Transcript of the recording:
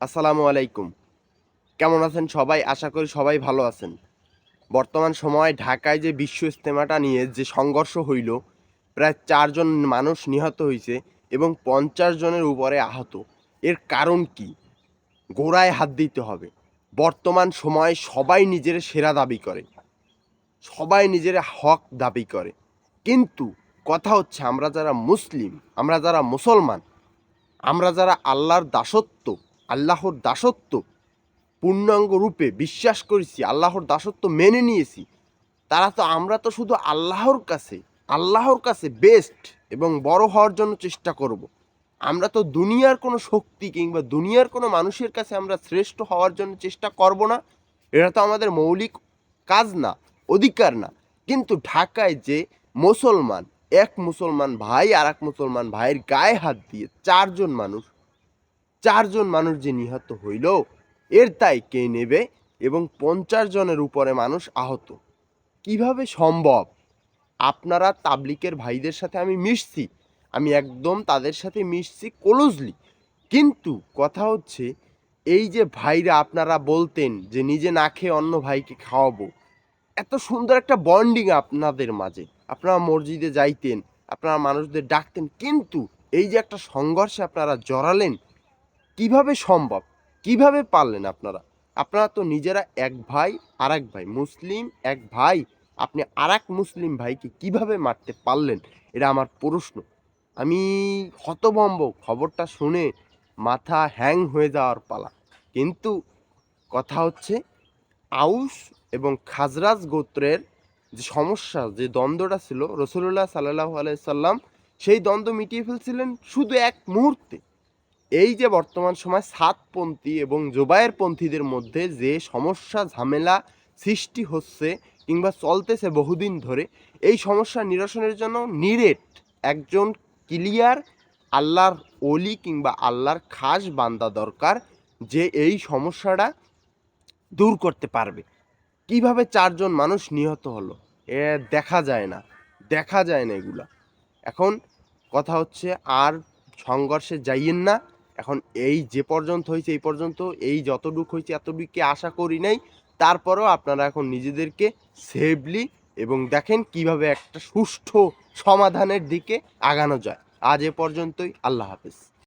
আসসালামু আলাইকুম। কেমন আছেন সবাই? আশা করি সবাই ভালো আছেন। বর্তমান সময়ে ঢাকায় যে বিশ্ব ইস্তেমাটা নিয়ে যে সংঘর্ষ হইল, প্রায় চারজন মানুষ নিহত হয়েছে এবং পঞ্চাশ জনের উপরে আহত। এর কারণ কি? গোড়ায় হাত দিতে হবে। বর্তমান সময়ে সবাই নিজের সেরা দাবি করে। সবাই নিজের হক দাবি করে। কিন্তু কথা হচ্ছে, আমরা যারা মুসলিম, আমরা যারা মুসলমান, আমরা যারা আল্লাহর দাসত্ব আল্লাহর দাসত্ব পূর্ণাঙ্গ রূপে বিশ্বাস করেছি, আল্লাহর দাসত্ব মেনে নিয়েছি। তারা তো আমরা তো শুধু আল্লাহর কাছে আল্লাহর কাছে বেস্ট এবং বড় হওয়ার জন্য চেষ্টা করব। আমরা তো দুনিয়ার কোনো শক্তি কিংবা দুনিয়ার কোনো মানুষের কাছে আমরা শ্রেষ্ঠ হওয়ার জন্য চেষ্টা করব না। এটা তো আমাদের মৌলিক কাজ না, অধিকার না। কিন্তু ঢাকায় যে মুসলমান, এক মুসলমান ভাই আর এক মুসলমান ভাইয়ের গায়ে হাত দিয়ে চারজন মানুষ চারজন মানুষ যে নিহত হইল, এর তাই কে নেবে এবং পঞ্চাশ জনের উপরে মানুষ আহত? কীভাবে সম্ভব? আপনারা তাবলিকের ভাইদের সাথে আমি মিশছি, আমি একদম তাদের সাথে মিশছি ক্লোজলি কিন্তু কথা হচ্ছে, এই যে ভাইরা আপনারা বলতেন যে নিজে না খেয়ে অন্য ভাইকে খাওয়াবো, এত সুন্দর একটা বন্ডিং আপনাদের মাঝে। আপনারা মসজিদে যাইতেন, আপনারা মানুষদের ডাকতেন, কিন্তু এই যে একটা সংঘর্ষে আপনারা জড়ালেন কীভাবে সম্ভব? কীভাবে পারলেন আপনারা? আপনারা তো নিজেরা এক ভাই আর এক ভাই, মুসলিম এক ভাই। আপনি আর এক মুসলিম ভাইকে কীভাবে মারতে পারলেন? এটা আমার প্রশ্ন। আমি হতভম্ব, খবরটা শুনে মাথা হ্যাং হয়ে যাওয়ার পালা। কিন্তু কথা হচ্ছে, আউস এবং খাজরাজ গোত্রের যে সমস্যা, যে দ্বন্দ্বটা ছিল রসুল্লাহ সাল্লাহ আলাইসাল্লাম সেই দ্বন্দ্ব মিটিয়ে ফেলছিলেন শুধু এক মুহূর্তে। এই যে বর্তমান সময় সাতপন্থী এবং জোবায়ের পন্থীদের মধ্যে যে সমস্যা, ঝামেলা সৃষ্টি হচ্ছে কিংবা চলতেছে বহুদিন ধরে, এই সমস্যা নিরসনের জন্য নিরেট একজন ক্লিয়ার আল্লাহর অলি কিংবা আল্লাহর খাস বান্দা দরকার যে এই সমস্যাটা দূর করতে পারবে। কীভাবে চারজন মানুষ নিহত হলো? এ দেখা যায় না, দেখা যায় না এগুলা। এখন কথা হচ্ছে, আর সংঘর্ষে যাইয়েন না। এখন এই যে পর্যন্ত হয়েছে, এই পর্যন্ত এই যতটুক হয়েছে, এতটুকু আশা করি নাই। তারপরেও আপনারা এখন নিজেদেরকে সেফলি এবং দেখেন কীভাবে একটা সুষ্ঠু সমাধানের দিকে আগানো যায়। আজ এ পর্যন্তই, আল্লাহ হাফেজ।